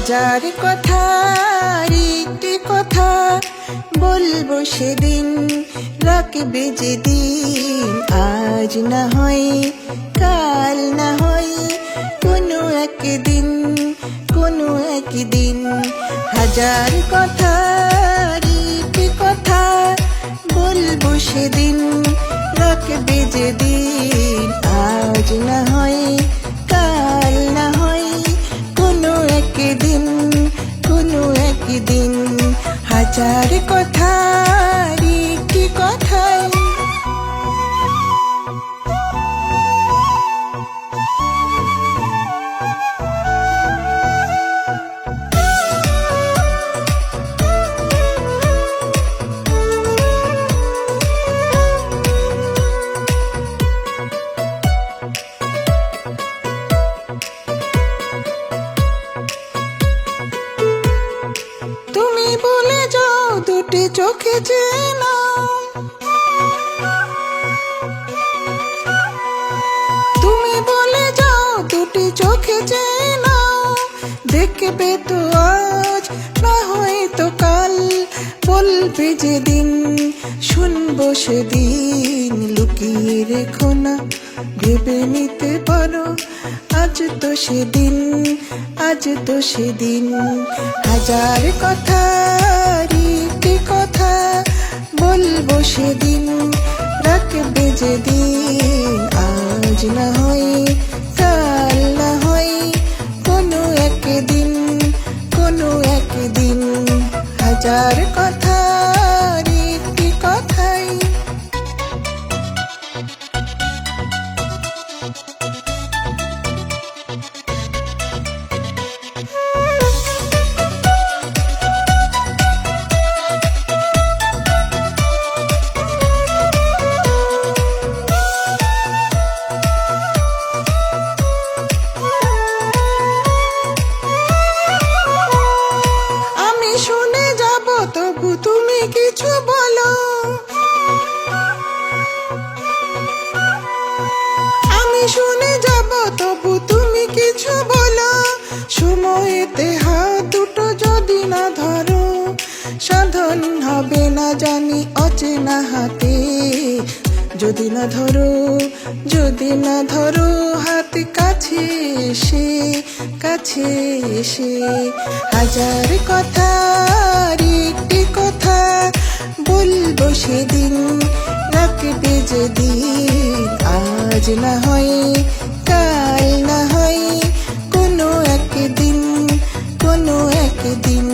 হাজার কথার একটি কথা বলব সেদিন রাখবে যেদিন আজ না হয়, কাল না হয়, কোনো একদিন কোনো একদিন। হাজার একটি কথা, বলব সেদিন, রাখবে যেদিন। আজ না হয়, কাল না হয়, কোনো একদিন কোনো একদিন। হাজার কথার চোখে চেনা তুমি বলে যাও দুটি চোখে চেনা দেখবে তো আজ, না হয়তো কাল। বলবে যেদিন, শুনব সেদিন। লুকিয়ে রেখো না, ভেবে নিতে পারো, আজ তো সেদিন, আজ তো সেদিন। হাজার কথা কথা বলব সেদিন। রাখবে যেদিন। আজ না হয়, কাল না হয়, কোনো একদিন কোনো একদিন। হাজার তবু তুমি কিছু বলো, সময়তে হাত দুটো যদি না ধরো, সাধন হবে না জানি অচেনা হাতে। যদি না ধরো, যদি না ধরো, হাত কাছে এসে কাছে এসে। হাজার কথা একটি কথা বলব সেদিন, রাখবে যেদিন। আজ না হয় হয় কোনো একদিন কোনো একদিন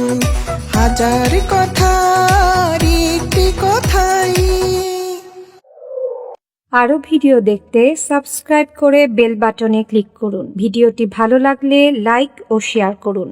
হাজার কথা কথাই। ভিডিও দেখতে সাবস্ক্রাইব করে বেল বাটনে ক্লিক করুন। ভিডিওটি ভালো লাগলে লাইক ও শেয়ার করুন।